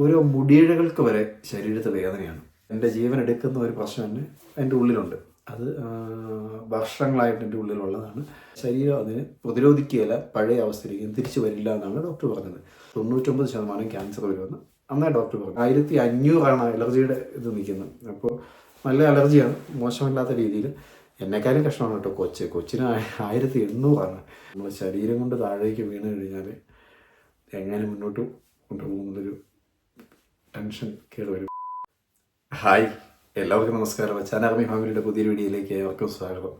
ഓരോ മുടിയിഴകൾക്ക് വരെ ശരീരത്ത് വേദനയാണ്. എന്റെ ജീവൻ എടുക്കുന്ന ഒരു പ്രശ്നം തന്നെ എന്റെ ഉള്ളിലുണ്ട്. അത് വർഷങ്ങളായിട്ട് എന്റെ ഉള്ളിലുള്ളതാണ്. ശരീരം അതിന് പ്രതിരോധിക്കുകയില്ല പഴയ അവസ്ഥയിലേക്ക് തിരിച്ചു വരില്ല എന്നാണ് ഡോക്ടർ പറഞ്ഞത്. തൊണ്ണൂറ്റൊമ്പത് ശതമാനം ക്യാൻസർ വരുമെന്ന് അന്നേ ഡോക്ടർ പറഞ്ഞു. ആയിരത്തി അഞ്ഞൂറാണ് അലർജിയുടെ ഇത് നിൽക്കുന്നത്. അപ്പോൾ നല്ല അലർജിയാണ്. മോശമില്ലാത്ത രീതിയിൽ എന്നെക്കാളും കഷ്ടമാണ് കേട്ടോ കൊച്ച്. കൊച്ചിന് ആയ- ആയിരത്തി എണ്ണൂറാണ്. നമ്മൾ ശരീരം കൊണ്ട് താഴേക്ക് വീണ് കഴിഞ്ഞാൽ എങ്ങനെ മുന്നോട്ട് കൊണ്ടുപോകുന്നതൊരു ടെൻഷൻ കയറി വരും ഹായ് എല്ലാവർക്കും നമസ്കാരം. അച്ചാനാർമി ഫാമിലിയുടെ പുതിയൊരു വീഡിയോയിലേക്ക് ഏവർക്കും സ്വാഗതം.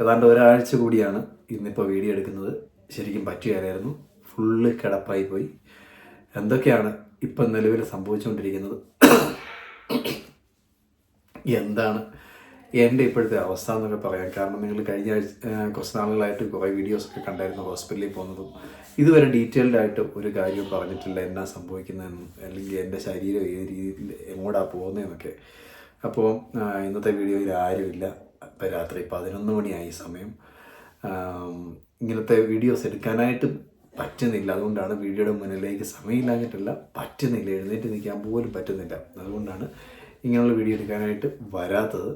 ഏതാണ്ട് ഒരാഴ്ച കൂടിയാണ് ഇന്നിപ്പോൾ വീഡിയോ എടുക്കുന്നത്. ശരിക്കും പറ്റുകയായിരുന്നു ഫുള്ള് കിടപ്പായി പോയി. എന്തൊക്കെയാണ് ഇപ്പം നിലവിൽ സംഭവിച്ചുകൊണ്ടിരിക്കുന്നത്? എന്താണ് എന്റെ ഇപ്പോഴത്തെ അവസ്ഥ എന്നൊക്കെ പറയാം. കാരണം നിങ്ങൾ കഴിഞ്ഞ ആഴ്ച കുറച്ച് നാളുകളായിട്ട് കുറേ വീഡിയോസൊക്കെ കണ്ടായിരുന്നു ഹോസ്പിറ്റലിൽ പോകുന്നതും. ഇതുവരെ ഡീറ്റെയിൽഡ് ആയിട്ട് ഒരു കാര്യവും പറഞ്ഞിട്ടില്ല എന്നാ സംഭവിക്കുന്നതെന്നും അല്ലെങ്കിൽ എന്റെ ശരീരം ഏത് രീതിയിൽ എങ്ങോട്ടാണ് പോകുന്നതെന്നൊക്കെ. അപ്പോൾ ഇന്നത്തെ വീഡിയോയിൽ ആരുമില്ല. ഇപ്പം രാത്രി പതിനൊന്ന് മണിയായി സമയം. ഇങ്ങനത്തെ വീഡിയോസ് എടുക്കാനായിട്ട് പറ്റുന്നില്ല. അതുകൊണ്ടാണ് വീഡിയോയുടെ മുന്നിലേക്ക് സമയമില്ലാഞ്ഞിട്ടല്ല പറ്റുന്നില്ല. എഴുന്നേറ്റ് നിൽക്കാൻ പോലും പറ്റുന്നില്ല. അതുകൊണ്ടാണ് ഇങ്ങനെയുള്ള വീഡിയോ എടുക്കാനായിട്ട് വരാത്തത്.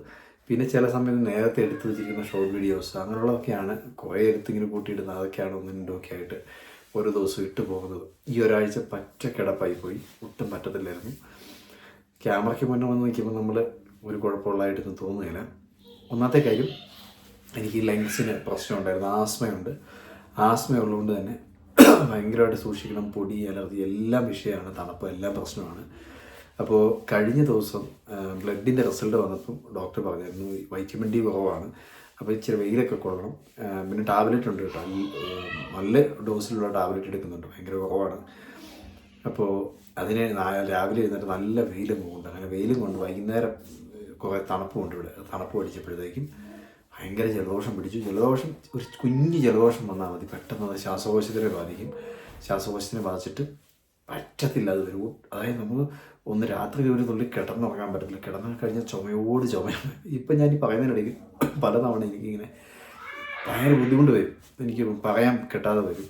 പിന്നെ ചില സമയത്ത് നേരത്തെ എടുത്തു വെച്ചിരിക്കുന്ന ഷോർട്ട് വീഡിയോസ് അങ്ങനെയുള്ളതൊക്കെയാണ് കുറേ എടുത്ത് ഇങ്ങനെ കൂട്ടിയിടുന്നത് അതൊക്കെയാണ് ഒന്നും രണ്ടും ഒക്കെ ആയിട്ട് ഓരോ ദിവസവും ഇട്ട് പോകുന്നത്. ഈ ഒരാഴ്ച പറ്റ കിടപ്പായി പോയി ഒട്ടും പറ്റത്തില്ലായിരുന്നു. ക്യാമറയ്ക്ക് മുന്നേ വന്ന് നിൽക്കുമ്പോൾ നമ്മൾ ഒരു കുഴപ്പമുള്ളതായിട്ടൊന്നും തോന്നുന്നില്ല ഒന്നാമത്തെ കാര്യം എനിക്ക് ലങ്സിന് പ്രശ്നമുണ്ടായിരുന്നു. ആസ്മയുണ്ട്. ആസ്മ ഉള്ളതുകൊണ്ട് തന്നെ ഭയങ്കരമായിട്ട് സൂക്ഷിക്കണം. പൊടി അലർജി എല്ലാം വിഷയമാണ്. തണുപ്പ് എല്ലാം പ്രശ്നമാണ്. അപ്പോൾ കഴിഞ്ഞ ദിവസം ബ്ലഡിന്റെ റിസൾട്ട് വന്നപ്പം ഡോക്ടർ പറഞ്ഞായിരുന്നു വൈറ്റമിൻ ഡി കുറവാണ് അപ്പോൾ ഇച്ചിരി വെയിലൊക്കെ കൊള്ളണം പിന്നെ ടാബ്ലറ്റ് ഉണ്ട് കേട്ടോ. ഈ നല്ല ഡോസിലുള്ള ടാബ്ലറ്റ് എടുക്കുന്നുണ്ട് ഭയങ്കര കുറവാണ്. അപ്പോൾ അതിന് രാവിലെ ഇരുന്നിട്ട് നല്ല വെയിലും കൊണ്ട് അങ്ങനെ വെയിലും കൊണ്ട് വൈകുന്നേരം കുറേ തണുപ്പ് ഉണ്ട് ഇവിടെ. തണുപ്പ് പിടിച്ചപ്പോഴത്തേക്കും ഭയങ്കര ജലദോഷം പിടിച്ചു. ജലദോഷം ഒരു കുഞ്ഞ് ജലദോഷം വന്നാൽ മതി. പെട്ടെന്ന് അത് ശ്വാസകോശത്തിനെ ബാധിക്കും. ശ്വാസകോശത്തിനെ ബാധിച്ചിട്ട് പറ്റത്തില്ല. അത് വരും അതായത് നമുക്ക് ഒന്ന് രാത്രി ഒരു തുള്ളി കിടന്നുറങ്ങാൻ പറ്റത്തില്ല. കിടന്നു കഴിഞ്ഞാൽ ചുമയോട് ചുമയാണ് ഇപ്പം ഞാൻ ഈ പറയുന്നതിനിടയിൽ പലതവണ എനിക്കിങ്ങനെ ഭയങ്കര ബുദ്ധിമുട്ട് വരും. എനിക്ക് പറയാൻ കിട്ടാതെ വരും.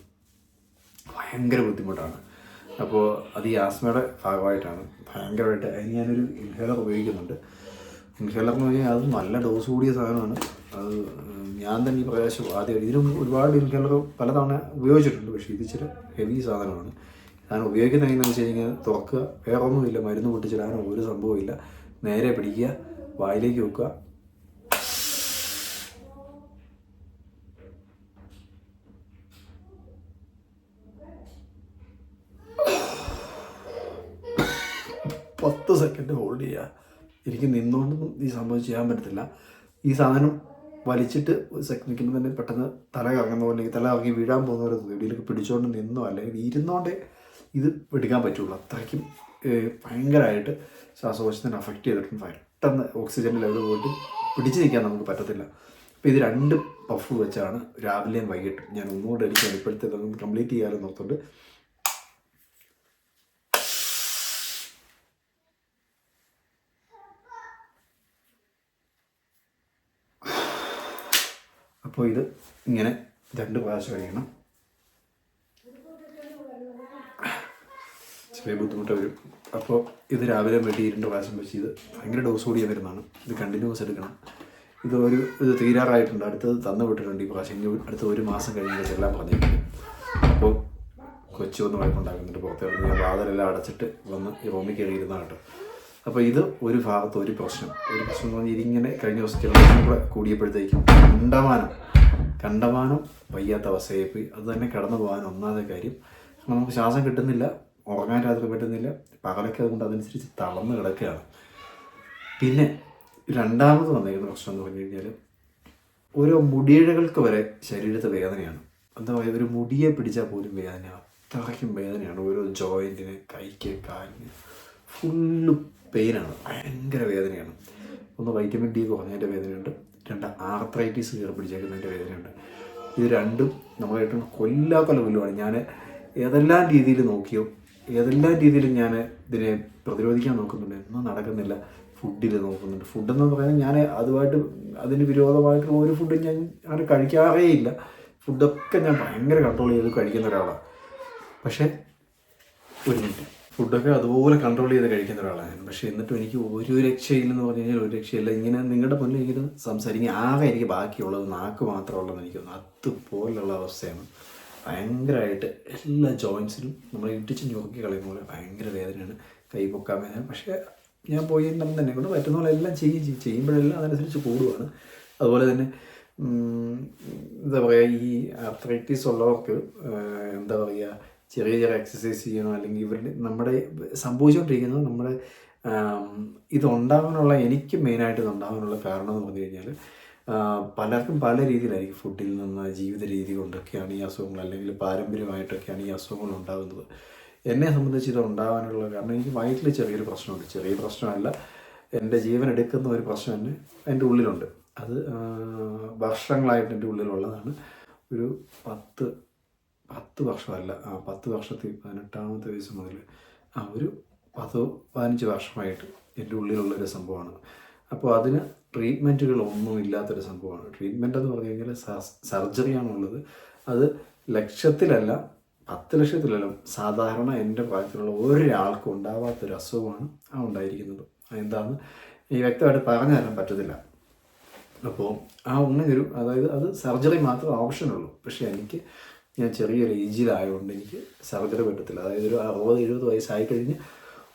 ഭയങ്കര ബുദ്ധിമുട്ടാണ്. അപ്പോൾ അത് ഈ ആസ്മയുടെ ഭാഗമായിട്ടാണ് ഭയങ്കരമായിട്ട് അതിന് ഞാനൊരു ഇൻഹേലർ ഉപയോഗിക്കുന്നുണ്ട്. ഇൻഹേലർ എന്ന് പറഞ്ഞാൽ അത് നല്ല ഡോസ് കൂടിയ സാധനമാണ്. അത് ഞാൻ തന്നെ ഈ പ്രകാശം ആദ്യം ഇതിനും ഒരുപാട് ഇൻഹേലർ പലതവണ ഉപയോഗിച്ചിട്ടുണ്ട്. പക്ഷേ ഇത് ഇച്ചിരി ഹെവി സാധനമാണ്. ഞാൻ ഉപയോഗിക്കുന്ന എങ്ങനെയാണെന്ന് വെച്ച് കഴിഞ്ഞാൽ തുറക്കുക. വേറെ ഒന്നുമില്ല മരുന്ന് പൊട്ടിച്ചിടാനോ ഒരു സംഭവമില്ല നേരെ പിടിക്കുക. വായിലേക്ക് വെക്കുക. പത്ത് സെക്കൻഡ് ഹോൾഡ് ചെയ്യുക. എനിക്ക് നിന്നുകൊണ്ടൊന്നും ഈ സംഭവം ചെയ്യാൻ പറ്റത്തില്ല. ഈ സാധനം വലിച്ചിട്ട് നിൽക്കുമ്പോൾ തന്നെ പെട്ടെന്ന് തല കറങ്ങുന്ന പോലെ തല കറങ്ങി വീഴാൻ പോകുന്ന പോലെ തോന്നും. പിടിച്ചുകൊണ്ട് നിന്നോ അല്ലെങ്കിൽ ഇരുന്നോണ്ടേ ഇത് എടുക്കാൻ പറ്റുള്ളൂ. അത്രയ്ക്കും ഭയങ്കരമായിട്ട് ശ്വാസകോശത്തിന് അഫക്റ്റ് ചെയ്തിട്ടുണ്ട്. പെട്ടെന്ന് ഓക്സിജൻ ലെവൽ പോയിട്ട് പിടിച്ചു നിൽക്കാൻ നമുക്ക് പറ്റത്തില്ല. അപ്പോൾ ഇത് രണ്ട് പഫ് വെച്ചാണ് രാവിലെയും വൈകിട്ടും. ഞാൻ ഒന്നുകൂടെ എനിക്ക് ഇപ്പോഴത്തെ കംപ്ലീറ്റ് ചെയ്യാമെന്ന് ഓർത്തുകൊണ്ട് അപ്പോൾ ഇത് ഇങ്ങനെ രണ്ട് പ്രാവശ്യം കഴിയണം. ചെറിയ ബുദ്ധിമുട്ട് വരും. അപ്പോൾ ഇത് രാവിലെ വേണ്ടി രണ്ട് പ്രാവശ്യം വെച്ച് ഇത് ഭയങ്കര ഡോസ് കൂടിയ വരുന്നതാണ് ഇത് കണ്ടിന്യൂസ് എടുക്കണം. ഇത് ഒരു ഇത് തീരാറായിട്ടുണ്ട്. അടുത്തത് തന്നു വിട്ടിട്ടുണ്ട് ഈ പ്രാവശ്യം. ഇനി അടുത്ത ഒരു മാസം കഴിഞ്ഞ് ചെല്ലാൻ പറഞ്ഞിട്ടുണ്ട് അപ്പോൾ കൊച്ചു വന്ന് വഴക്കുണ്ടാക്കുന്നുണ്ട് പുറത്തേക്ക് ഞാൻ വാതിലെല്ലാം അടച്ചിട്ട് വന്ന് ഈ റൂമിൽ കയറി കേട്ടോ. അപ്പോൾ ഇത് ഒരു ഭാഗത്ത് ഒരു പ്രശ്നം. ഒരു പ്രശ്നം എന്ന് പറഞ്ഞാൽ ഇതിങ്ങനെ കഴിഞ്ഞ ദിവസം കൂടെ കൂടിയപ്പോഴത്തേക്കും കണ്ടമാനം. കണ്ടമാനം വയ്യാത്ത അവസ്ഥയായി പോയി അത് തന്നെ കടന്നു പോകാൻ ഒന്നാമത്തെ കാര്യം. നമുക്ക് ശ്വാസം കിട്ടുന്നില്ല. ഉറങ്ങാൻ രാത്രി പറ്റുന്നില്ല. പകലൊക്കെ അതുകൊണ്ട് അതനുസരിച്ച് തളർന്ന് കിടക്കുകയാണ്. പിന്നെ രണ്ടാമത് വന്നിരിക്കുന്ന പ്രശ്നം എന്ന് പറഞ്ഞു കഴിഞ്ഞാൽ ഓരോ മുടിയിഴകൾക്ക് വരെ ശരീരത്ത് വേദനയാണ്. എന്താ പറയുക ഒരു മുടിയെ പിടിച്ചാൽ പോലും വേദനയാണ് അത്രയ്ക്കും വേദനയാണ്. ഓരോ ജോയിന്റിന് കൈക്ക് കാലിന് ഫുള്ള് പെയിനാണ്. ഭയങ്കര വേദനയാണ്. ഒന്ന് വൈറ്റമിൻ ഡി കുറഞ്ഞതിന്റെ വേദനയുണ്ട്. രണ്ട് ആർത്രൈറ്റിസ് കയറി പിടിച്ചേക്കുന്നതിന്റെ വേദനയുണ്ട്. ഇത് രണ്ടും നമ്മളായിട്ട് കൊല്ലാത്ത ലെവലുമാണ് ഞാൻ ഏതെല്ലാം രീതിയിൽ നോക്കിയോ ഏതെല്ലാം രീതിയിലും ഞാൻ ഇതിനെ പ്രതിരോധിക്കാൻ നോക്കുന്നുണ്ട്. ഒന്നും നടക്കുന്നില്ല. ഫുഡിൽ നോക്കുന്നുണ്ട്. ഫുഡെന്ന് പറയുന്നത് ഞാൻ അതുമായിട്ട് അതിന് വിരോധമായിട്ടുള്ള ഒരു ഫുഡും ഞാൻ അങ്ങനെ കഴിക്കാറേ ഇല്ല ഫുഡൊക്കെ ഞാൻ ഭയങ്കര കൺട്രോൾ ചെയ്ത് കഴിക്കുന്ന ഒരാളാണ് പക്ഷേ ഒരു മിനിറ്റ്. ഫുഡൊക്കെ അതുപോലെ കൺട്രോൾ ചെയ്ത് കഴിക്കുന്ന ഒരാളാണ്. ഞാൻ പക്ഷേ എന്നിട്ടും എനിക്ക് ഒരു രക്ഷയില്ലെന്ന് പറഞ്ഞു കഴിഞ്ഞാൽ ഒരു രക്ഷയില്ല. ഇങ്ങനെ നിങ്ങളുടെ മുന്നിൽ ഇങ്ങനെ സംസാരിക്കുക ആകെ എനിക്ക് ബാക്കിയുള്ളത് നാക്ക് മാത്രമുള്ളതെന്ന് എനിക്ക് തോന്നുന്നു. അതുപോലുള്ള അവസ്ഥയാണ്. ഭയങ്കരമായിട്ട് എല്ലാ ജോയിൻസിലും നമ്മൾ ഇടിച്ച് ഞൊറുക്കി കളയുന്ന പോലെ ഭയങ്കര വേദനയാണ്. കൈ പൊക്കാൻ വേദന. പക്ഷേ ഞാൻ പോയി നമ്മൾ തന്നെ. കൊണ്ട് പറ്റുന്ന പോലെ എല്ലാം ചെയ്യും ചെയ്യും. ചെയ്യുമ്പോഴെല്ലാം അതനുസരിച്ച് കൂടുവാണ്. അതുപോലെ തന്നെ എന്താ പറയുക ഈ ആർത്രൈറ്റിസ് ഉള്ളവർക്ക് എന്താ പറയുക ചെറിയ ചെറിയ എക്സസൈസ് ചെയ്യണം? അല്ലെങ്കിൽ ഇവരുടെ നമ്മുടെ സംഭവിച്ചുകൊണ്ടിരിക്കുന്നത് നമ്മുടെ ഇതുണ്ടാകാനുള്ള എനിക്ക് മെയിനായിട്ട് ഇതുണ്ടാകാനുള്ള കാരണം എന്ന് പറഞ്ഞു കഴിഞ്ഞാൽ പലർക്കും പല രീതിയിലായിരിക്കും ഫുഡിൽ നിന്ന് ജീവിത രീതി കൊണ്ടൊക്കെയാണ് ഈ അസുഖങ്ങൾ അല്ലെങ്കിൽ പാരമ്പര്യമായിട്ടൊക്കെയാണ് ഈ അസുഖങ്ങൾ ഉണ്ടാകുന്നത്. എന്നെ സംബന്ധിച്ച് ഇത് ഉണ്ടാകാനുള്ള കാരണം എനിക്ക് വയറ്റിൽ ചെറിയൊരു പ്രശ്നമുണ്ട്. ചെറിയ പ്രശ്നമല്ല. എന്റെ ജീവൻ എടുക്കുന്ന ഒരു പ്രശ്നം തന്നെ എന്റെ ഉള്ളിലുണ്ട്. അത് വർഷങ്ങളായിട്ട് എന്റെ ഉള്ളിലുള്ളതാണ്. ഒരു പത്ത് പത്ത് വർഷമല്ല. ആ പത്ത് വർഷത്തിൽ പതിനെട്ടാമത്തെ വയസ്സ് മുതൽ ആ ഒരു പത്ത് പതിനഞ്ച് വർഷമായിട്ട് എന്റെ ഉള്ളിലുള്ളൊരു സംഭവമാണ്. അപ്പോൾ അതിന് ട്രീറ്റ്മെന്റുകളൊന്നും ഇല്ലാത്തൊരു സംഭവമാണ്. ട്രീറ്റ്മെന്റ് എന്ന് പറഞ്ഞു കഴിഞ്ഞാൽ സർജറിയാണുള്ളത്. അത് ലക്ഷത്തിലല്ല പത്ത് ലക്ഷത്തിലല്ല സാധാരണ എന്റെ പ്രായത്തിലുള്ള ഒരാൾക്കും ഉണ്ടാവാത്തൊരു അസുഖമാണ് ആ ഉണ്ടായിരിക്കുന്നത്. എന്താണെന്ന് ഈ വ്യക്തമായിട്ട് പറഞ്ഞു തരാൻ പറ്റത്തില്ല. അപ്പോൾ ആ ഒരു അതായത് അത് സർജറി മാത്രം ഓപ്ഷനുള്ളൂ. പക്ഷേ എനിക്ക് ഞാൻ ചെറിയൊരു ഏജിലായതുകൊണ്ട് എനിക്ക് സർജറി പറ്റത്തില്ല. അതായത് ഒരു അറുപത് എഴുപത് വയസ്സായി കഴിഞ്ഞ്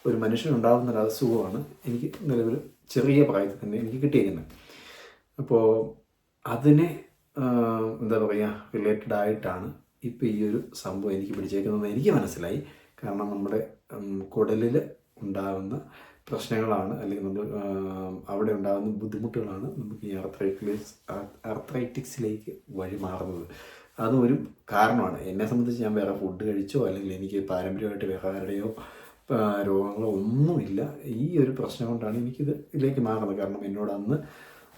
ഒരു മനുഷ്യനുണ്ടാകുന്ന അസുഖമാണ് എനിക്ക് നിലവിൽ ചെറിയ പ്രായത്തിൽ തന്നെ എനിക്ക് കിട്ടിയിരിക്കുന്നത് അപ്പോൾ അതിനെ എന്താ പറയുക റിലേറ്റഡ് ആയിട്ടാണ് ഇപ്പോൾ ഈ ഒരു സംഭവം എനിക്ക് പിടിച്ചേക്കുന്നതെന്ന് എനിക്ക് മനസ്സിലായി. കാരണം നമ്മുടെ കുടലിൽ ഉണ്ടാകുന്ന പ്രശ്നങ്ങളാണ് അല്ലെങ്കിൽ നമ്മൾ അവിടെ ഉണ്ടാകുന്ന ബുദ്ധിമുട്ടുകളാണ് നമുക്ക് ഈ ആർത്രൈറ്റിക്സ് വഴി മാറുന്നത്. അതും ഒരു കാരണമാണ്. എന്നെ സംബന്ധിച്ച് ഞാൻ വേറെ ഫുഡ് കഴിച്ചോ അല്ലെങ്കിൽ എനിക്ക് പാരമ്പര്യമായിട്ട് വേറെ ആരുടെയോ രോഗങ്ങളോ ഒന്നുമില്ല ഈ ഒരു പ്രശ്നം കൊണ്ടാണ് എനിക്കിത് ഇതിലേക്ക് മാറുന്നത്. കാരണം എന്നോട് അന്ന്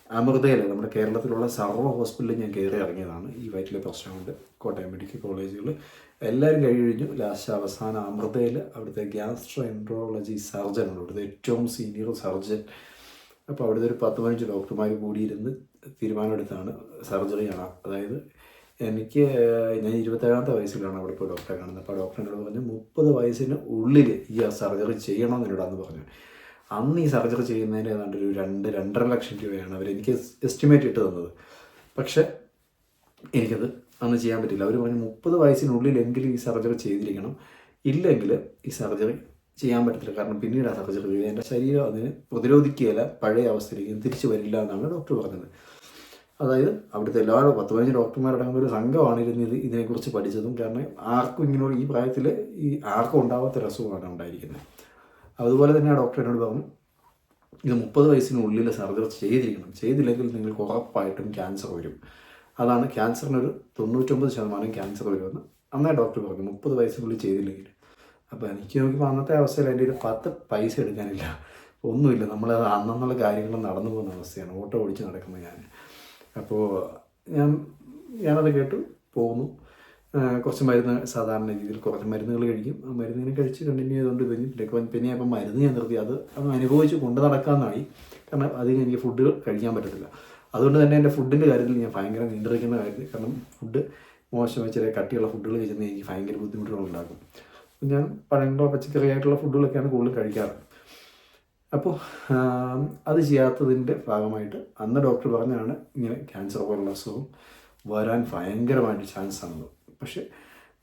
അമൃതയിൽ നമ്മുടെ കേരളത്തിലുള്ള സർവ ഹോസ്പിറ്റലിൽ ഞാൻ കയറി ഇറങ്ങിയതാണ്. ഈ വയറ്റിലെ പ്രശ്നം കൊണ്ട് കോട്ടയം മെഡിക്കൽ കോളേജുകൾ എല്ലാവരും കഴിഞ്ഞു. ലാസ്റ്റ് അവസാനം അമൃതയിൽ അവിടുത്തെ ഗ്യാസ്ട്രോ എൻട്രോളജി സർജൻ ഉണ്ട് അവിടുത്തെ ഏറ്റവും സീനിയർ സർജൻ. അപ്പോൾ അവിടുത്തെ ഒരു പത്ത് പതിനഞ്ച് ഡോക്ടർമാർ കൂടിയിരുന്ന് തീരുമാനമെടുത്താണ് സർജറിയാണ്. അതായത് എനിക്ക് ഞാൻ ഇരുപത്തേഴാമത്തെ വയസ്സിലാണ് അവിടെ പോയി ഡോക്ടറെ കാണുന്നത്. അപ്പോൾ ഡോക്ടർ എന്നോട് പറഞ്ഞു മുപ്പത് വയസ്സിന് ഉള്ളിൽ ഈ ആ സർജറി ചെയ്യണമെന്ന് എന്നോട് അന്ന് പറഞ്ഞു. അന്ന് ഈ സർജറി ചെയ്യുന്നതിന് ഏതാണ്ട് ഒരു രണ്ട് രണ്ടര ലക്ഷം രൂപയാണ് അവർ എനിക്ക് എസ്റ്റിമേറ്റ് ഇട്ട് തന്നത്. പക്ഷേ എനിക്കത് അന്ന് ചെയ്യാൻ പറ്റില്ല. അവർ പറഞ്ഞു മുപ്പത് വയസ്സിനുള്ളിലെങ്കിലും ഈ സർജറി ചെയ്തിരിക്കണം. ഇല്ലെങ്കിൽ ഈ സർജറി ചെയ്യാൻ പറ്റത്തില്ല. കാരണം പിന്നീട് ആ സർജറി എന്റെ ശരീരം അതിന് പ്രതിരോധിക്കുകയില്ല. പഴയ അവസ്ഥയിലേക്ക് തിരിച്ചു വരില്ല എന്നാണ് ഡോക്ടർ പറഞ്ഞത്. അതായത് അവിടുത്തെ എല്ലാ പത്ത് പതിനഞ്ച് ഡോക്ടർമാരടങ്ങുന്ന ഒരു സംഘമാണ് ഇരുന്ന് ഇത് ഇതിനെക്കുറിച്ച് പഠിച്ചതും കാരണം ആർക്കും ഇങ്ങനെ ഈ പ്രായത്തിൽ ഈ ആർക്കും ഉണ്ടാവാത്ത രസമാണ് ഉണ്ടായിരിക്കുന്നത്. അതുപോലെ തന്നെ ആ ഡോക്ടർ എന്നോട് പറഞ്ഞു ഇത് മുപ്പത് വയസ്സിനുള്ളിൽ സർജറി ചെയ്തിരിക്കണം. ചെയ്തില്ലെങ്കിൽ നിങ്ങൾക്ക് ഉറപ്പായിട്ടും ക്യാൻസർ വരും. അതാണ് ക്യാൻസറിനൊരു തൊണ്ണൂറ്റൊമ്പത് ശതമാനം ക്യാൻസർ വരുമെന്ന് അന്നേ ഡോക്ടർ പറഞ്ഞു. മുപ്പത് വയസ്സിനുള്ളിൽ ചെയ്തില്ലെങ്കിൽ. അപ്പോൾ എനിക്ക് നോക്കിയപ്പോൾ അന്നത്തെ അവസ്ഥയിൽ എന്റെ ഒരു പത്ത് പൈസ എടുക്കാനില്ല. ഒന്നുമില്ല. നമ്മളത് അന്നുള്ള കാര്യങ്ങൾ നടന്നു പോകുന്ന അവസ്ഥയാണ്. ഓട്ടോ ഓടിച്ച് നടക്കുന്നത് ഞാൻ അപ്പോൾ ഞാൻ ഞാനത് കേട്ടു പോകുന്നു കുറച്ച് മരുന്ന് സാധാരണ രീതിയിൽ കുറച്ച് മരുന്നുകൾ കഴിക്കും. ആ മരുന്നിനെ കഴിച്ച് കണ്ടിന്യൂ ചെയ്തുകൊണ്ട് കഴിഞ്ഞു പിന്നെ അപ്പം മരുന്ന് ഞാൻ നിർത്തി. അത് അത് അനുഭവിച്ച് കൊണ്ട് നടക്കാമെന്നായി കാരണം അധികം എനിക്ക് ഫുഡ് കഴിക്കാൻ പറ്റത്തില്ല. അതുകൊണ്ട് തന്നെ എന്റെ ഫുഡിന്റെ കാര്യത്തിൽ ഞാൻ ഭയങ്കര നിയന്ത്രിക്കുന്ന കാര്യത്തിൽ കാരണം ഫുഡ് മോശമായി ചെറിയ കട്ടിയുള്ള ഫുഡുകൾ കഴിച്ചെന്ന് എനിക്ക് ഭയങ്കര ബുദ്ധിമുട്ടുകൾ ഉണ്ടാക്കും. ഞാൻ പഴങ്ങളോ പച്ചക്കറി ആയിട്ടുള്ള ഫുഡുകളൊക്കെയാണ് കൂടുതൽ കഴിക്കാറ്. അപ്പോൾ അത് ചെയ്യാത്തതിന്റെ ഭാഗമായിട്ട് അന്ന് ഡോക്ടർ പറഞ്ഞാണ് ഇങ്ങനെ ക്യാൻസർ പോലുള്ള അസുഖം വരാൻ ഭയങ്കരമായിട്ട് ചാൻസ് ആണത് പക്ഷേ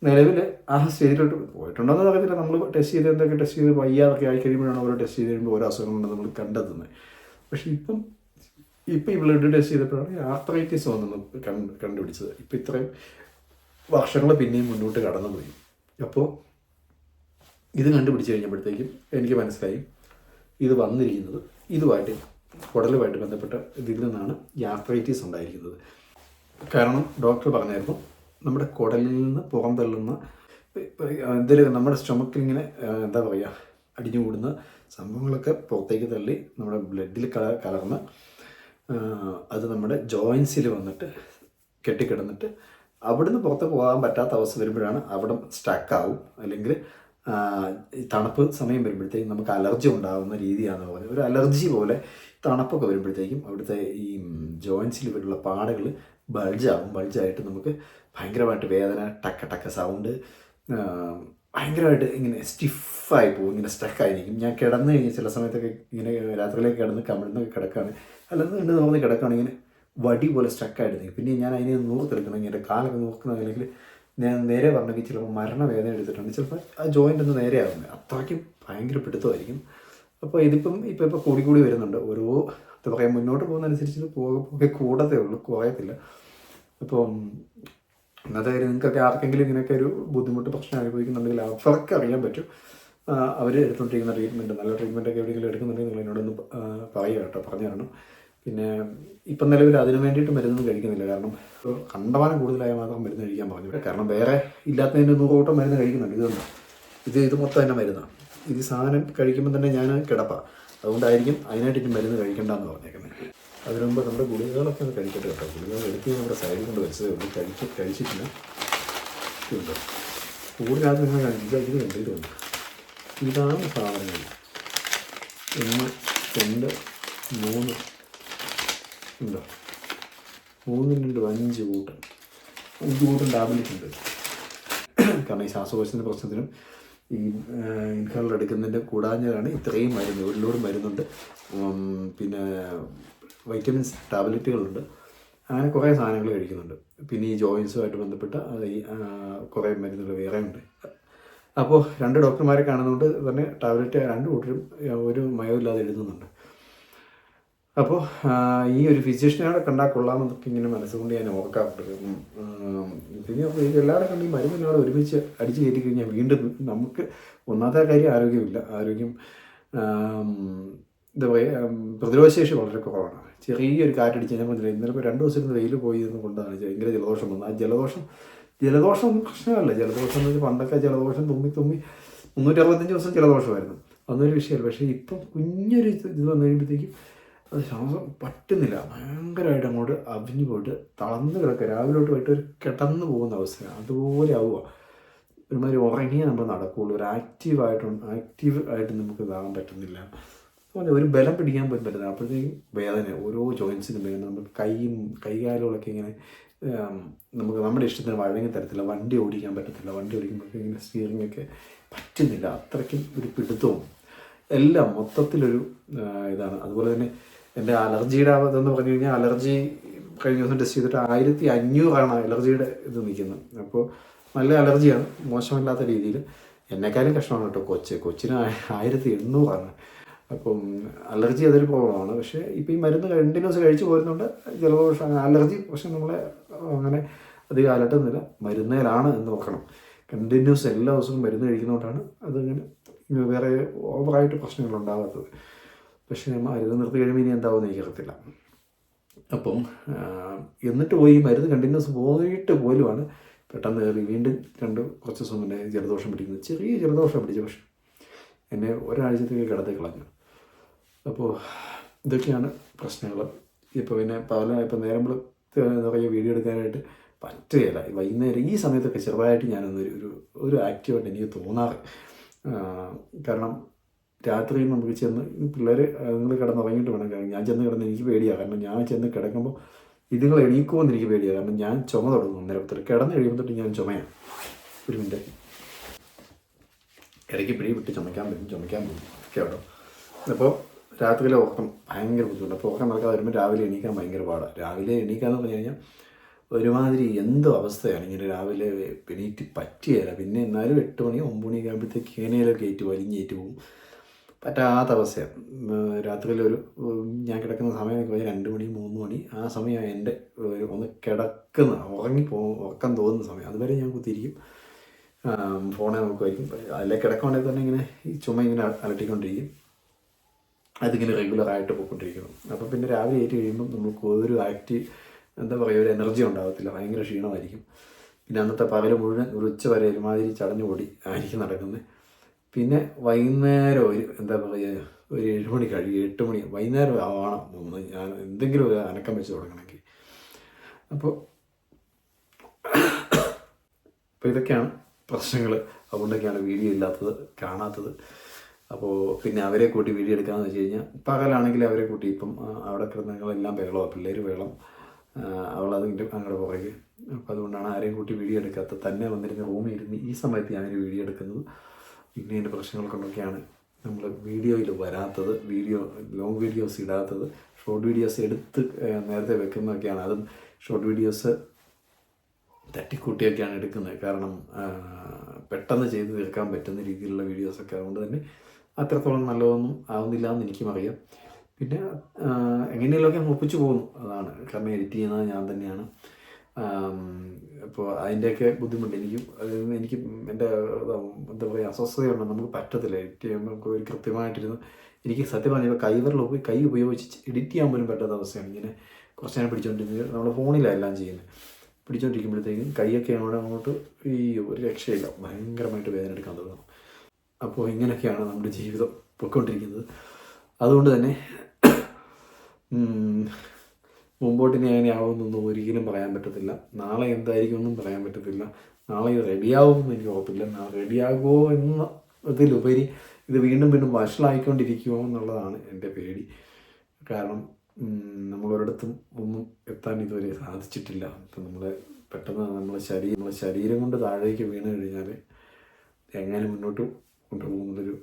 നിലവിൽ ആ സ്റ്റേജിലോട്ട് പോയിട്ടുണ്ടോയെന്ന് പറഞ്ഞില്ല നമ്മൾ ടെസ്റ്റ് ചെയ്ത് എന്തൊക്കെ ടെസ്റ്റ് ചെയ്ത് വയ്യാതൊക്കെ ആയി കഴിയുമ്പോഴാണ് ഓരോ ടെസ്റ്റ് ചെയ്ത് കഴിയുമ്പോൾ ഓരോ അസുഖങ്ങളുണ്ട് നമ്മൾ കണ്ടെത്തുന്നത്. പക്ഷേ ഇപ്പം ഇപ്പം ഈ ബ്ലഡ് ടെസ്റ്റ് ചെയ്തപ്പോഴാണ് ആർത്രൈറ്റിസ് വന്നത് കണ്ട് കണ്ടുപിടിച്ചത്. ഇപ്പം ഇത്രയും വർഷങ്ങൾ പിന്നെയും മുന്നോട്ട് കടന്നു പോയി അപ്പോൾ ഇത് കണ്ടുപിടിച്ച് കഴിഞ്ഞപ്പോഴത്തേക്കും എനിക്ക് മനസ്സിലായി ഇത് വന്നിരിക്കുന്നത്. ഇതുമായിട്ട് കുടലുമായിട്ട് ബന്ധപ്പെട്ട ഇതിൽ നിന്നാണ് ഈ ആർത്രൈറ്റീസ് ഉണ്ടായിരിക്കുന്നത്. കാരണം ഡോക്ടർ പറഞ്ഞായിരുന്നു നമ്മുടെ കുടലിൽ നിന്ന് പുറന്തള്ളുന്ന എന്തെങ്കിലും നമ്മുടെ സ്റ്റൊമക്കിൽ ഇങ്ങനെ എന്താ പറയുക അടിഞ്ഞു കൂടുന്ന സംഭവങ്ങളൊക്കെ പുറത്തേക്ക് തള്ളി നമ്മുടെ ബ്ലഡിൽ കല കലർന്ന് അത് നമ്മുടെ ജോയിൻസിൽ വന്നിട്ട് കെട്ടിക്കിടന്നിട്ട് അവിടുന്ന് പുറത്ത് പോകാൻ പറ്റാത്ത അവസ്ഥ വരുമ്പോഴാണ് അവിടെ സ്റ്റക്കാവും അല്ലെങ്കിൽ തണുപ്പ് സമയം വരുമ്പോഴത്തേക്കും നമുക്ക് അലർജി ഉണ്ടാകുന്ന രീതിയാണ് പറയുന്നത് ഒരു അലർജി പോലെ തണുപ്പൊക്കെ വരുമ്പോഴത്തേക്കും അവിടുത്തെ ഈ ജോയിൻസിൽ വരുള്ള പാടുകൾ ബൾജാവും ബൾജായിട്ട് നമുക്ക് ഭയങ്കരമായിട്ട് വേദന ടക്ക ടക്ക സൗണ്ട് ഭയങ്കരമായിട്ട് ഇങ്ങനെ സ്റ്റിഫായി പോകും. ഇങ്ങനെ സ്റ്റക്കായിരിക്കും ഞാൻ കിടന്ന് കഴിഞ്ഞ് ചില സമയത്തൊക്കെ ഇങ്ങനെ രാത്രിയിലേക്ക് കിടന്ന് കമിഴ്ന്നൊക്കെ കിടക്കുകയാണ് അല്ലെന്ന് കണ്ട് തോന്നി കിടക്കുകയാണെങ്കിൽ വടി പോലെ സ്റ്റക്കായിട്ട് നിൽക്കും. പിന്നെ ഞാൻ അതിനെ നൂർത്തെടുക്കണം ഇങ്ങനെ കാലൊക്കെ നോക്കുന്ന അല്ലെങ്കിൽ ഞാൻ നേരെ പറഞ്ഞെങ്കിൽ ചിലപ്പോൾ മരണവേദന എടുത്തിട്ടുണ്ട്. ചിലപ്പോൾ ആ ജോയിന്റ് ഒന്ന് നേരെ ആകുന്നത് അത്രയ്ക്കും ഭയങ്കര പിടുത്തമായിരിക്കും. അപ്പോൾ ഇതിപ്പം ഇപ്പം ഇപ്പോൾ കൂടി കൂടി വരുന്നുണ്ട്. ഓരോ എന്താ പറയുക മുന്നോട്ട് പോകുന്നതനുസരിച്ച് പോകെ പോകെ കൂടത്തേ ഉള്ളൂ കുറയത്തില്ല. അപ്പം ഇന്നത്തെ കാര്യം നിങ്ങൾക്കൊക്കെ ആർക്കെങ്കിലും ഇങ്ങനെയൊക്കെ ഒരു ബുദ്ധിമുട്ട് പ്രശ്നം അനുഭവിക്കുന്നുണ്ടെങ്കിൽ അവർക്ക് അറിയാൻ പറ്റും. അവർ എടുത്തുകൊണ്ടിരിക്കുന്ന ട്രീറ്റ്മെന്റ് നല്ല ട്രീറ്റ്മെന്റൊക്കെ എവിടെയെങ്കിലും എടുക്കുന്നുണ്ടെങ്കിൽ നിങ്ങൾ എന്നോടൊന്ന് പറയുക കേട്ടോ പറഞ്ഞു തരണം. പിന്നെ ഇപ്പം നിലവിൽ അതിന് വേണ്ടിയിട്ട് മരുന്നൊന്നും കഴിക്കുന്നില്ല. കാരണം കണ്ടമാനം കൂടുതലായ മാത്രം മരുന്ന് കഴിക്കാൻ പറഞ്ഞു. കാരണം വേറെ ഇല്ലാത്തതിന്റെ നൂറോട്ടം മരുന്ന് കഴിക്കുന്നുണ്ട്. ഇതൊന്നും ഇത് ഇത് മൊത്തം തന്നെ മരുന്നാണ്. ഇത് സാധനം കഴിക്കുമ്പോൾ തന്നെ ഞാൻ കിടപ്പാണ് അതുകൊണ്ടായിരിക്കും അതിനായിട്ട് ഇനി മരുന്ന് കഴിക്കണ്ടെന്ന് പറഞ്ഞേക്കുന്നത്. അതിനു മുമ്പ് നമ്മുടെ ഗുളികകളൊക്കെ ഒന്ന് കഴിക്കട്ടെ കേട്ടോ. ഗുളികകൾ എടുത്ത് നമ്മുടെ സൈഡിൽ കൊണ്ട് വെച്ചതേ ഉള്ളൂ. കഴിച്ച് കഴിച്ചിട്ടില്ല. ഇതുണ്ട്. കൂടുതലായിട്ട് നിങ്ങൾ കാണിക്കുക ഇത് കണ്ടിട്ടുണ്ട് ഇതാണ് സാധനങ്ങൾ. ഒന്ന് രണ്ട് മൂന്ന് ഉണ്ടോ? മൂന്നിന്റെ ഒരു അഞ്ച് കൂട്ടം. അഞ്ച് കൂട്ടം ടാബ്ലറ്റ് ഉണ്ട് കാരണം ഈ ശ്വാസകോശത്തിന്റെ പ്രശ്നത്തിനും ഈ ഇൻഹാലർ എടുക്കുന്നതിന്റെ കൂടാഞ്ഞതാണ് ഇത്രയും മരുന്ന് ഒരു മരുന്നുണ്ട്. പിന്നെ വൈറ്റമിൻസ് ടാബ്ലറ്റുകളുണ്ട്. അങ്ങനെ കുറേ സാധനങ്ങൾ കഴിക്കുന്നുണ്ട്. പിന്നെ ഈ ജോയിൻസുമായിട്ട് ബന്ധപ്പെട്ട ഈ കുറേ മരുന്നുകൾ വേറെ ഉണ്ട്. അപ്പോൾ രണ്ട് ഡോക്ടർമാരെ കാണുന്നതുകൊണ്ട് തന്നെ ടാബ്ലറ്റ് രണ്ട് കൂട്ടരും ഒരു മയമില്ലാതെ എഴുതുന്നുണ്ട്. അപ്പോൾ ഈ ഒരു ഫിസിഷ്യനെ കണ്ടാൽ കൊള്ളാമെന്നൊക്കെ ഇങ്ങനെ മനസ്സുകൊണ്ട് ഞാൻ ഓർക്കാറുണ്ട്. പിന്നെ എല്ലാവരും കണ്ട് ഈ മരുന്നിനോട് ഒരുമിച്ച് അടിച്ച് കയറ്റി കഴിഞ്ഞാൽ വീണ്ടും നമുക്ക് ഒന്നാമത്തെ കാര്യം ആരോഗ്യമില്ല. ആരോഗ്യം എന്താ പറയുക പ്രതിരോധശേഷി വളരെ കുറവാണ്. ചെറിയൊരു കാറ്റടിച്ച് ഞാൻ പറഞ്ഞില്ല ഇന്നലെ ഇപ്പോൾ രണ്ട് ദിവസം വെയിൽ പോയി എന്ന് കൊണ്ടാണ് ഭയങ്കര ജലദോഷം വന്നത്. ആ ജലദോഷം ജലദോഷം പ്രശ്നമല്ല. ജലദോഷം എന്ന് വെച്ചാൽ പണ്ടൊക്കെ ജലദോഷം തുമ്മി തുമ്മി മുന്നൂറ്റി അറുപത്തഞ്ച് ദിവസം ജലദോഷമായിരുന്നു. അന്നൊരു വിഷയമല്ല. പക്ഷേ ഇപ്പം കുഞ്ഞൊരു ഇത് വന്നു കഴിയുമ്പോഴത്തേക്കും അത് ശ്വാസം പറ്റുന്നില്ല. ഭയങ്കരമായിട്ട് അങ്ങോട്ട് അവിഞ്ഞു പോയിട്ട് തളർന്ന് കിടക്കുക. രാവിലെ തൊട്ട് വൈകിട്ട് ഒരു കിടന്നു പോകുന്ന അവസ്ഥ. അതുപോലെ ആവുക. ഒരുമാതിരി ഉറങ്ങിയേ നമ്മൾ നടക്കുകയുള്ളൂ. ഒരു ആക്റ്റീവായിട്ട് ആക്റ്റീവ് ആയിട്ട് നമുക്ക് ഇതാകാൻ പറ്റുന്നില്ല. അതുപോലെ ഒരു ബലം പിടിക്കാൻ പോലും പറ്റുന്നില്ല അപ്പോഴത്തേക്കും വേദന. ഓരോ ജോയിൻസിനും വേദന. നമ്മൾ കൈയും കൈകാലുകളൊക്കെ ഇങ്ങനെ നമുക്ക് നമ്മുടെ ഇഷ്ടത്തിന് വഴങ്ങി തരത്തില്ല. വണ്ടി ഓടിക്കാൻ പറ്റത്തില്ല. വണ്ടി ഓടിക്കുമ്പോഴൊക്കെ ഇങ്ങനെ സ്റ്റിയറിംഗ് ഒക്കെ പറ്റുന്നില്ല. അത്രയ്ക്കും ഒരു പിടുത്തവും. എല്ലാം മൊത്തത്തിലൊരു ഇതാണ്. അതുപോലെ തന്നെ എന്റെ അലർജിയുടെ അതെന്ന് പറഞ്ഞു കഴിഞ്ഞാൽ അലർജി കഴിഞ്ഞ ദിവസം ടെസ്റ്റ് ചെയ്തിട്ട് ആയിരത്തി അഞ്ഞൂറാണ് അലർജിയുടെ ഇത് നിൽക്കുന്നത്. അപ്പോൾ നല്ല അലർജിയാണ് മോശമല്ലാത്ത രീതിയിൽ. എന്നെക്കാളും കഷ്ടമാണ് കേട്ടോ കൊച്ച്. കൊച്ചിന് ആയിരത്തി എണ്ണൂറാണ്. അപ്പം അലർജി അതൊരു പ്രോബ്ലമാണ് പക്ഷേ ഇപ്പോൾ ഈ മരുന്ന് കണ്ടിന്യൂസ് കഴിച്ച് പോരുന്നുണ്ട്. ജലദോഷം അലർജി പക്ഷെ നമ്മളെ അങ്ങനെ അധികം അലട്ടുന്നില്ല. മരുന്നേലാണ് എന്ന് നോക്കണം കണ്ടിന്യൂസ് എല്ലാ ദിവസവും മരുന്ന് കഴിക്കുന്നതുകൊണ്ടാണ് അതിങ്ങനെ വേറെ ഓവറായിട്ട് പ്രശ്നങ്ങൾ ഉണ്ടാകാത്തത് പക്ഷേ മരുന്ന് നിർത്തി കഴിയുമ്പോൾ ഇനി എന്താവുമെന്ന് എനിക്കറിയത്തില്ല. അപ്പം എന്നിട്ട് പോയി മരുന്ന് കണ്ടിന്യൂസ് പോയിട്ട് പോലുമാണ് പെട്ടെന്ന് കയറി വീണ്ടും രണ്ട് കുറച്ച് ദിവസം മുന്നേ ജലദോഷം പിടിക്കുന്നത് ചെറിയ ജലദോഷം പിടിച്ചു പക്ഷെ എന്നെ ഒരാഴ്ചത്തേക്ക് കിടത്തി കളഞ്ഞു. അപ്പോൾ ഇതൊക്കെയാണ് പ്രശ്നങ്ങൾ. ഇപ്പോൾ പിന്നെ പല ഇപ്പോൾ നേരം നിറയെ വീഡിയോ എടുക്കാനായിട്ട് പറ്റുകയില്ല. വൈകുന്നേരം ഈ സമയത്തൊക്കെ ചെറുതായിട്ട് ഞാനൊന്നൊരു ഒരു ഒരു ആക്റ്റീവായിട്ട് എനിക്ക് തോന്നാറ്. കാരണം രാത്രി നമുക്ക് ചെന്ന് പിള്ളേർ നിങ്ങൾ കിടന്നുറങ്ങിയിട്ട് വേണം കാരണം ഞാൻ ചെന്ന് കിടന്ന് എനിക്ക് പേടിയാണ് കാരണം ഞാൻ ചെന്ന് കിടക്കുമ്പോൾ ഇതുങ്ങൾ എണീക്കുമെന്ന് എനിക്ക് പേടിയാണ് കാരണം ഞാൻ ചുമ തുടങ്ങും നേരത്തെ കിടന്ന് കഴിയുമ്പോൾ തൊട്ട് ഞാൻ ചുമയാണ് ഒരു മിനിറ്റ്. ഇടയ്ക്ക് പിടി വിട്ട് ചുമയ്ക്കാൻ പറ്റും ചുമയ്ക്കാൻ പറ്റും. ഒക്കെ അവിടെ അപ്പോൾ രാത്രിയിലെ ഉറക്കം ഭയങ്കര ബുദ്ധിമുട്ട്. അപ്പോൾ ഉറക്കം നടക്കാതെ വരുമ്പോൾ രാവിലെ എണീക്കാൻ ഭയങ്കര പാടാണ് രാവിലെ എണീക്കാന്ന് പറഞ്ഞു കഴിഞ്ഞാൽ ഒരുമാതിരി എന്തോ അവസ്ഥയാണ്. ഇങ്ങനെ രാവിലെ എണീറ്റ് പറ്റിയല്ല പിന്നെ എന്നാലും എട്ട് മണി ഒമ്പത് മണിയൊക്കെ ആകുമ്പോഴത്തേക്ക് കേനയിലൊക്കെ ഏറ്റു വലിഞ്ഞേറ്റ് പോകും. പറ്റാത്ത അവസ്ഥയാണ്. രാത്രിയിലൊരു ഞാൻ കിടക്കുന്ന സമയം പറഞ്ഞാൽ രണ്ട് മണി മൂന്ന് മണി. ആ സമയം എന്റെ ഒന്ന് കിടക്കുന്ന ഉറങ്ങി പോ ഉറക്കം തോന്നുന്ന സമയം. അതുവരെ ഞാൻ കുത്തിയിരിക്കും. ഫോണെ നോക്കുമായിരിക്കും. അല്ലെ കിടക്കുകയാണെങ്കിൽ തന്നെ ഇങ്ങനെ ഈ ചുമ ഇങ്ങനെ അലട്ടിക്കൊണ്ടിരിക്കും. അതിങ്ങനെ റെഗുലറായിട്ട് പോയിക്കൊണ്ടിരിക്കണം അപ്പോൾ പിന്നെ രാവിലെ ഏറ്റ് കഴിയുമ്പം നമുക്ക് ഒരു ആക്റ്റീവ് എന്താ പറയുക ഒരു എനർജി ഉണ്ടാകത്തില്ല ഭയങ്കര ക്ഷീണമായിരിക്കും. പിന്നെ അന്നത്തെ പകൽ മുഴുവൻ ഒരു ഉച്ച വരെ ഒരുമാതിരി ചടഞ്ഞു കൂടി ആയിരിക്കും നടക്കുന്നത്. പിന്നെ വൈകുന്നേരം ഒരു എന്താ പറയുക ഒരു ഏഴ് മണി കഴിയും എട്ട് മണി വൈകുന്നേരം ആവണം ഒന്ന് ഞാൻ എന്തെങ്കിലും അനക്കം വെച്ച് തുടങ്ങണമെങ്കിൽ. അപ്പോൾ അപ്പോൾ ഇതൊക്കെയാണ് പ്രശ്നങ്ങൾ. അതുകൊണ്ടൊക്കെയാണ് വീഡിയോ ഇല്ലാത്തത് കാണാത്തത്. അപ്പോൾ പിന്നെ അവരെ കൂട്ടി വീഡിയോ എടുക്കാമെന്ന് വെച്ച് കഴിഞ്ഞാൽ പകലാണെങ്കിൽ അവരെ കൂട്ടി ഇപ്പം അവിടെ കിടന്ന വേളോ പിള്ളേർ വേളം അവളതിന്റെ അങ്ങോട്ട് പുറകെ. അപ്പോൾ അതുകൊണ്ടാണ് ആരെയും കൂട്ടി വീഡിയോ എടുക്കാത്തത്. തന്നെ വന്നിരുന്ന റൂമിൽ ഇരുന്ന് ഈ സമയത്ത് ഞാനൊരു വീഡിയോ എടുക്കുന്നത്. പിന്നെ എന്റെ പ്രശ്നങ്ങൾ കൊണ്ടൊക്കെയാണ് നമ്മൾ വീഡിയോയിൽ വരാത്തത് വീഡിയോ ലോങ് വീഡിയോസ് ഇടാത്തത് ഷോർട്ട് വീഡിയോസ് എടുത്ത് നേരത്തെ വെക്കുന്നതൊക്കെയാണ്. അതും ഷോർട്ട് വീഡിയോസ് തട്ടിക്കൂട്ടിയൊക്കെയാണ് എടുക്കുന്നത്. കാരണം പെട്ടെന്ന് ചെയ്ത് തീർക്കാൻ പറ്റുന്ന രീതിയിലുള്ള വീഡിയോസൊക്കെ അതുകൊണ്ട് തന്നെ അത്രത്തോളം നല്ലതൊന്നും ആവുന്നില്ല എന്ന് എനിക്കും അറിയാം. പിന്നെ എങ്ങനെയെങ്കിലുമൊക്കെ ഒപ്പിച്ചു പോകുന്നു. അതാണ്. കാരണം എഡിറ്റ് ചെയ്യുന്നത് ഞാൻ തന്നെയാണ്. അപ്പോൾ അതിന്റെയൊക്കെ ബുദ്ധിമുട്ട്. എനിക്ക് എനിക്ക് എന്റെ എന്താ പറയുക അസ്വസ്ഥതയുണ്ട് നമുക്ക് പറ്റത്തില്ല. എഡിറ്റ് ചെയ്യുമ്പോൾ നമുക്ക് ഒരു കൃത്യമായിട്ടിരുന്ന് എനിക്ക് സത്യം പറഞ്ഞാൽ കൈവറിൽ കൈ ഉപയോഗിച്ച് എഡിറ്റ് ചെയ്യാൻ പോലും പറ്റാത്ത അവസ്ഥയാണ്. ഇങ്ങനെ കുറച്ച് നേരം പിടിച്ചുകൊണ്ടിരുന്നത് നമ്മൾ ഫോണിലാണ് എല്ലാം ചെയ്യുന്നത് പിടിച്ചുകൊണ്ടിരിക്കുമ്പോഴത്തേക്കും കൈയൊക്കെ അവിടെ അങ്ങോട്ട് ഈ ഒരു രക്ഷയില്ല. ഭയങ്കരമായിട്ട് വേദന എടുക്കാൻ തുടങ്ങും. അപ്പോൾ ഇങ്ങനെയൊക്കെയാണ് നമ്മുടെ ജീവിതം പൊയ്ക്കൊണ്ടിരിക്കുന്നത്. അതുകൊണ്ട് തന്നെ മുമ്പോട്ട് ഇനി അങ്ങനെ ആവുമെന്നൊന്നും ഒരിക്കലും പറയാൻ പറ്റത്തില്ല. നാളെ എന്തായിരിക്കും എന്നും പറയാൻ പറ്റത്തില്ല. നാളെ ഇത് റെഡിയാവുമെന്ന് എനിക്ക് ഉറപ്പില്ല. റെഡിയാകുമോ എന്ന ഇതിലുപരി ഇത് വീണ്ടും വീണ്ടും വഷളായിക്കൊണ്ടിരിക്കുമോ എന്നുള്ളതാണ് എന്റെ പേടി. കാരണം നമ്മളൊരിടത്തും ഒന്നും എത്താൻ ഇതുവരെ സാധിച്ചിട്ടില്ല. ഇപ്പം നമ്മൾ പെട്ടെന്ന് നമ്മളെ ശരീരം നമ്മളെ ശരീരം കൊണ്ട് താഴേക്ക് വീണ് കഴിഞ്ഞാൽ എങ്ങനെ മുന്നോട്ട് കൊണ്ടുപോകുന്നതൊരു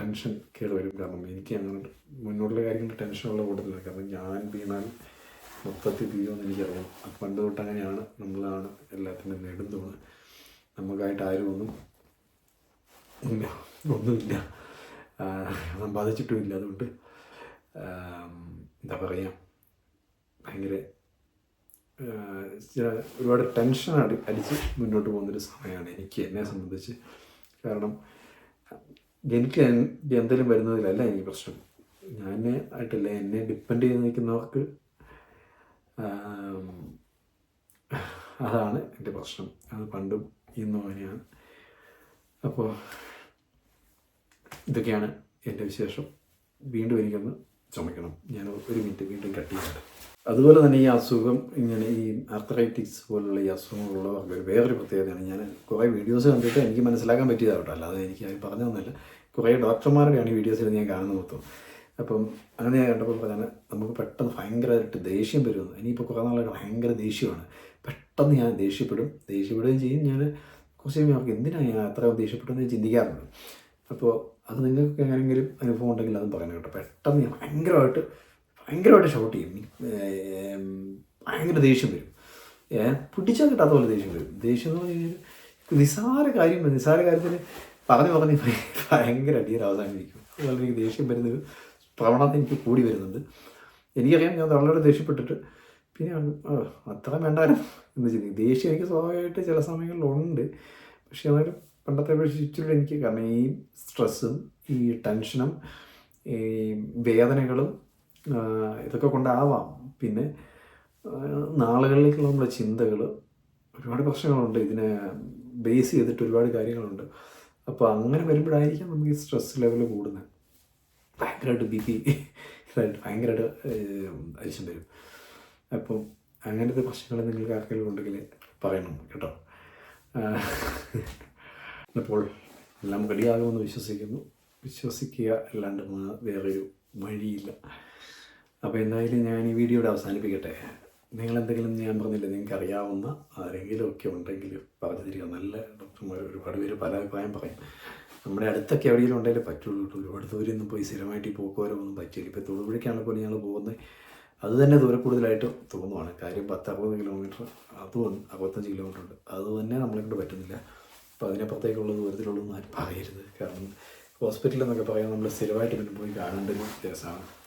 ടെൻഷൻ കയറി വരും. കാരണം എനിക്ക് അങ്ങനെ മുന്നോട്ടുള്ള കാര്യങ്ങൾ ടെൻഷനുള്ള കൂട്ടത്തില്ല കാരണം ഞാൻ വീണാൽ മൊത്തത്തിൽ തീരുമെന്ന് എനിക്കറിയാം. പണ്ട് തൊട്ട് അങ്ങനെയാണ്. നമ്മളാണ് എല്ലാത്തിനും നെടുന്തോണ് നമുക്കായിട്ട് ആരും ഒന്നും ഒന്നുമില്ല. ആ, സമ്പാദിച്ചിട്ടുമില്ല അതുകൊണ്ട് എന്താ പറയുക ഭയങ്കര ചില ഒരുപാട് ടെൻഷൻ അടി അടിച്ച് മുന്നോട്ട് പോകുന്നൊരു സമയമാണ് എനിക്ക് എന്നെ സംബന്ധിച്ച്. കാരണം എനിക്ക് എന്തെങ്കിലും വരുന്നതിലല്ല എനിക്ക് പ്രശ്നം. ഞാൻ ആയിട്ടില്ല എന്നെ ഡിപ്പെൻഡ് ചെയ്ത് നിൽക്കുന്നവർക്ക് അതാണ് എന്റെ പ്രശ്നം. അത് പണ്ടും ഇന്നും അങ്ങനെയാണ്. അപ്പോൾ ഇതൊക്കെയാണ് എന്റെ വിശേഷം. വീണ്ടും എനിക്കൊന്ന് ചുമക്കണം. ഞാൻ ഒരു മിനിറ്റ് വീണ്ടും കട്ട് ചെയ്യുന്നുണ്ട് അതുപോലെ തന്നെ ഈ അസുഖം ഇങ്ങനെ ഈ ആർത്തറൈറ്റിക്സ് പോലുള്ള ഈ അസുഖങ്ങളുള്ളവർക്ക് വേറൊരു പ്രത്യേകതയാണ്. ഞാൻ കുറേ വീഡിയോസ് കണ്ടിട്ട് എനിക്ക് മനസ്സിലാക്കാൻ പറ്റിയതാവട്ടെ അല്ലാതെ എനിക്ക് അത് പറഞ്ഞു തന്നില്ല കുറേ ഡോക്ടർമാരുടെയാണ് ഈ വീഡിയോസിൽ ഞാൻ കാണുന്ന മൊത്തം. അപ്പം അങ്ങനെ ഞാൻ കണ്ടപ്പോൾ പറഞ്ഞാൽ നമുക്ക് പെട്ടെന്ന് ഭയങ്കരമായിട്ട് ദേഷ്യം വരുമെന്ന് ഇനിയിപ്പോൾ കുറേ നാളായിട്ട് ഭയങ്കര ദേഷ്യമാണ്. പെട്ടെന്ന് ഞാൻ ദേഷ്യപ്പെടും. ദേഷ്യപ്പെടുകയും ചെയ്യും. ഞാൻ കുറച്ച് കഴിയുമ്പോൾ അവർക്ക് എന്തിനാണ് ഞാൻ അത്ര ദേഷ്യപ്പെട്ടെന്ന് ചിന്തിക്കാറുണ്ട്. അപ്പോൾ അത് നിങ്ങൾക്ക് എങ്ങനെയെങ്കിലും അനുഭവം ഉണ്ടെങ്കിൽ അതും പറയണം കേട്ടോ. പെട്ടെന്ന് ഞാൻ ഭയങ്കരമായിട്ട് ഭയങ്കരമായിട്ട് ഷോട്ട് ചെയ്യും. ഭയങ്കര ദേഷ്യം വരും. പിടിച്ചാൽ കിട്ടാത്ത പോലെ ദേഷ്യം വരും. ദേഷ്യം എന്ന് പറഞ്ഞു കഴിഞ്ഞാൽ നിസ്സാര കാര്യം നിസ്സാര കാര്യത്തിൽ പറഞ്ഞു പറഞ്ഞ് ഭയങ്കര അടിയൊരു അവസാനിപ്പിക്കും. അതുപോലെ എനിക്ക് ദേഷ്യം വരുന്നൊരു പ്രവണത എനിക്ക് കൂടി വരുന്നുണ്ട്. എനിക്കറിയാം ഞാൻ വളരെ ദേഷ്യപ്പെട്ടിട്ട്. പിന്നെ അത്ര വേണ്ടായിരുന്നു. എന്ന് ചിന്തിക്കും ദേഷ്യം എനിക്ക് സ്വാഭാവികമായിട്ട് ചില സമയങ്ങളിലുണ്ട് പക്ഷേ എന്നാലും പണ്ടത്തെ അപേക്ഷിച്ചിട്ട് എനിക്ക് കാരണം ഈ സ്ട്രെസ്സും ഈ ടെൻഷനും ഈ വേദനകളും ഇതൊക്കെ കൊണ്ടാവാം. പിന്നെ നാളുകളിലേക്കുള്ള നമ്മുടെ ചിന്തകൾ ഒരുപാട് പ്രശ്നങ്ങളുണ്ട്. ഇതിനെ ബേസ് ചെയ്തിട്ട് ഒരുപാട് കാര്യങ്ങളുണ്ട്. അപ്പോൾ അങ്ങനെ വരുമ്പോഴായിരിക്കാം നമുക്ക് ഈ സ്ട്രെസ് ലെവൽ കൂടുന്നത്. ഭയങ്കരമായിട്ട് ബി പി ഇതായിട്ട് ഭയങ്കരമായിട്ട് അരിശം വരും. അപ്പം അങ്ങനത്തെ പ്രശ്നങ്ങൾ നിങ്ങൾക്ക് ആർക്കെങ്കിലും ഉണ്ടെങ്കിൽ പറയണം കേട്ടോ. അപ്പോൾ എല്ലാം റെഡിയാകുമെന്ന് വിശ്വസിക്കുന്നു. വിശ്വസിക്കുക അല്ലാണ്ട് വേറൊരു വഴിയില്ല. അപ്പോൾ എന്തായാലും ഞാൻ ഈ വീഡിയോ ഇവിടെ അവസാനിപ്പിക്കട്ടെ. നിങ്ങളെന്തെങ്കിലും ഞാൻ പറഞ്ഞില്ല നിങ്ങൾക്ക് അറിയാവുന്ന ആരെങ്കിലും ഒക്കെ ഉണ്ടെങ്കിൽ പറഞ്ഞു തരിക നല്ല ഡോക്ടർമാർ ഒരുപാട് പേര് പല അഭിപ്രായം പറയും. നമ്മുടെ അടുത്തൊക്കെ എവിടെയെങ്കിലും ഉണ്ടെങ്കിൽ പറ്റുള്ളൂ കേട്ടോ. ഒരുപാട് ദൂരം ഒന്നും പോയി സ്ഥിരമായിട്ട് ഈ പോക്കുവരോ ഒന്നും പറ്റില്ല. ഇപ്പോൾ തൊടുപുഴയ്ക്കാണ് പോലും ഞങ്ങൾ പോകുന്നത്. അത് തന്നെ ദൂരെ കൂടുതലായിട്ട് തോന്നുവാണ്. കാര്യം പത്ത് അറുപത് കിലോമീറ്റർ അതും അറുപത്തഞ്ച് കിലോമീറ്റർ ഉണ്ട്. അത് തന്നെ നമ്മളെ കൊണ്ട് പറ്റുന്നില്ല. അപ്പോൾ അതിനപ്പുറത്തേക്കുള്ള ദൂരത്തിലുള്ളതൊന്നും ആരും പറയരുത്. കാരണം ഹോസ്പിറ്റലെന്നൊക്കെ പറയാൻ നമ്മൾ സ്ഥിരമായിട്ട് പിന്നെ പോയി കാണേണ്ട ഒരു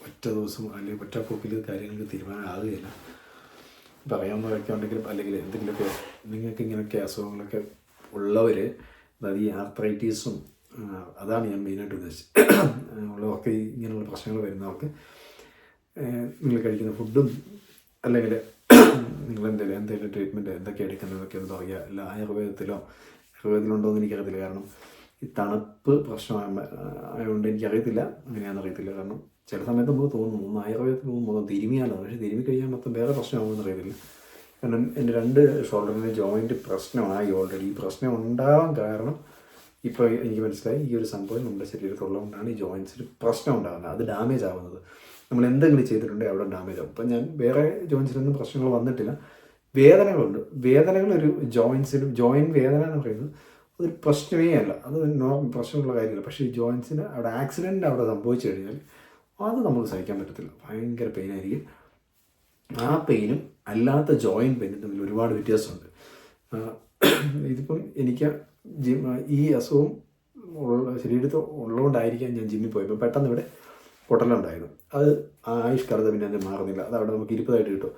ഒറ്റ ദിവസം അല്ലെങ്കിൽ ഒറ്റ പോക്കിൽ കാര്യങ്ങൾക്ക് തീരുമാനമാകുകയില്ല. പറയാവുന്നവരൊക്കെ ഉണ്ടെങ്കിലും അല്ലെങ്കിൽ എന്തെങ്കിലുമൊക്കെ നിങ്ങൾക്ക് ഇങ്ങനെയൊക്കെ അസുഖങ്ങളൊക്കെ ഉള്ളവർ അതായത് ഈ ആർത്രൈറ്റീസും അതാണ് ഞാൻ മെയിനായിട്ട് ഉദ്ദേശിച്ചത്. ഉള്ളവർക്ക് ഇങ്ങനെയുള്ള പ്രശ്നങ്ങൾ വരുന്നവർക്ക് നിങ്ങൾ കഴിക്കുന്ന ഫുഡും അല്ലെങ്കിൽ നിങ്ങൾ എന്തെങ്കിലും എന്തെങ്കിലും ട്രീറ്റ്മെന്റ് എന്തൊക്കെ എടുക്കുന്നതൊക്കെ ഒന്ന് പറയുക. അല്ല ആയുർവേദത്തിലോ ആയുർവേദത്തിലുണ്ടോ എന്ന് എനിക്കറിയത്തില്ല. കാരണം ഈ തണുപ്പ് പ്രശ്നമായ ആയതുകൊണ്ട് എനിക്കറിയത്തില്ല. അങ്ങനെയാണെന്ന് അറിയത്തില്ല. കാരണം ചില സമയത്ത് നമുക്ക് തോന്നുന്നു ഒന്ന് ആയുർവേദത്തിൽ പോകുമ്പോൾ മൊത്തം തിരുമിയാലോ? പക്ഷേ തിരുമി കഴിഞ്ഞാൽ മൊത്തം വേറെ പ്രശ്നമാകുമെന്ന് അറിയത്തില്ല. കാരണം എന്റെ രണ്ട് ഷോൾഡറിന്റെ ജോയിന്റ് പ്രശ്നമായി ഓൾറെഡി ഈ പ്രശ്നം ഉണ്ടാവാൻ കാരണം ഇപ്പോൾ എനിക്ക് മനസ്സിലായി ഈ ഒരു സംഭവം നമ്മുടെ ശരീരത്തുള്ളതുകൊണ്ടാണ് ഈ ജോയിൻസിൽ പ്രശ്നം ഉണ്ടാകുന്നത്. അത് ഡാമേജ് ആവുന്നത്. നമ്മൾ എന്തെങ്കിലും ചെയ്തിട്ടുണ്ടെങ്കിൽ അവിടെ ഡാമേജ് ആവും. ഇപ്പം ഞാൻ വേറെ ജോയിൻസിലൊന്നും പ്രശ്നങ്ങൾ വന്നിട്ടില്ല. വേദനകളുണ്ട്. വേദനകളൊരു ജോയിൻസിലും ജോയിൻസിനും ജോയിന്റ് വേദന എന്ന് പറയുന്നത് ഒരു പ്രശ്നമേ അല്ല. അത് നോർമൽ പ്രശ്നമുള്ള കാര്യമല്ല. പക്ഷേ ഈ ജോയിൻസിന് അവിടെ ആക്സിഡന്റ് അവിടെ സംഭവിച്ചു കഴിഞ്ഞാൽ അത് നമുക്ക് സഹിക്കാൻ പറ്റത്തില്ല. ഭയങ്കര പെയിനായിരിക്കും ആ പെയിനും അല്ലാത്ത ജോയിന്റ് പെയിനും തമ്മിൽ ഒരുപാട് വ്യത്യാസമുണ്ട്. ഇതിപ്പം എനിക്ക് ജിം ഈ അസുഖം ശരീരത്തിൽ ഉള്ളതുകൊണ്ടായിരിക്കാം ഞാൻ ജിമ്മിൽ പോയപ്പോൾ പെട്ടെന്ന് ഇവിടെ പൊട്ടലുണ്ടായിരുന്നു. അത് ആയുഷ്കാലത്ത് പിന്നെ അത് മാറുന്നില്ല. അത് അവിടെ നമുക്ക് ഇരിപ്പതായിട്ട് കിട്ടും.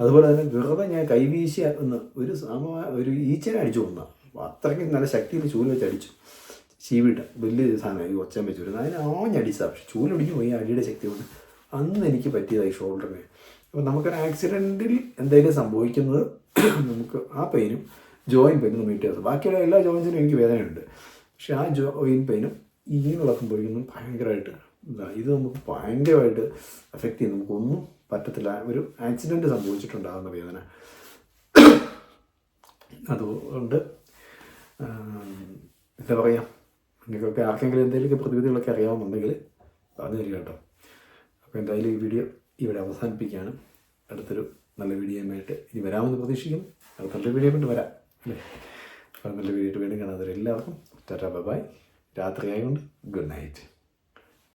അതുപോലെ തന്നെ വെറുതെ ഞാൻ കൈവീശി ഒന്ന് ഒരു സാമ ഒരു ഈച്ചനെ അടിച്ചു കൊന്ന. അത്രയ്ക്കും നല്ല ശക്തിയിൽ ചൂൽ വെച്ച് അടിച്ചു. ചീവിട്ട വലിയ സാധനമായി ഒച്ചാൻ വെച്ച് വരുന്നത് അതിന് ആഞ്ഞടിച്ചാൽ പക്ഷെ ചൂലൊടിഞ്ഞു പോയി അടിയുടെ ശക്തി കൊണ്ട്. അന്ന് എനിക്ക് പറ്റിയതായി ഷോൾഡറിന് അപ്പോൾ നമുക്കൊരു ആക്സിഡന്റിൽ എന്തെങ്കിലും സംഭവിക്കുന്നത് നമുക്ക് ആ പെയിനും ജോയിൻ പെയിനും നമ്മൾ വ്യത്യാസം. ബാക്കിയുള്ള എല്ലാ ജോയിൻസിനും എനിക്ക് വേദനയുണ്ട്. പക്ഷെ ആ ജോയിൻ പെയിനും ഈ വിളക്കുമ്പോഴേക്കും ഭയങ്കരമായിട്ട് ഇതാ നമുക്ക് ഭയങ്കരമായിട്ട് എഫക്റ്റ് ചെയ്യും. നമുക്കൊന്നും പറ്റത്തില്ല. ഒരു ആക്സിഡന്റ് സംഭവിച്ചിട്ടുണ്ടാകുന്ന വേദന. അതുകൊണ്ട് എന്താ പറയുക നിങ്ങൾക്കൊക്കെ ആർക്കെങ്കിലും എന്തെങ്കിലുമൊക്കെ പ്രതിവിധികളൊക്കെ അറിയാവുന്നുണ്ടെങ്കിൽ പറഞ്ഞു തരിക കേട്ടോ. അപ്പോൾ എന്തായാലും ഈ വീഡിയോ ഇവിടെ അവസാനിപ്പിക്കുകയാണ്. അടുത്തൊരു നല്ല വീഡിയോയുമായിട്ട് ഇനി വരാമെന്ന് പ്രതീക്ഷിക്കുന്നു. അടുത്ത നല്ല വീഡിയോ കൊണ്ട് വരാം അല്ലേ? അപ്പോൾ നല്ല വീഡിയോ വീണ്ടും കാണാതെ എല്ലാവർക്കും ടാറ്റാ ബൈ രാത്രി ആയതുകൊണ്ട് ഗുഡ് നൈറ്റ്.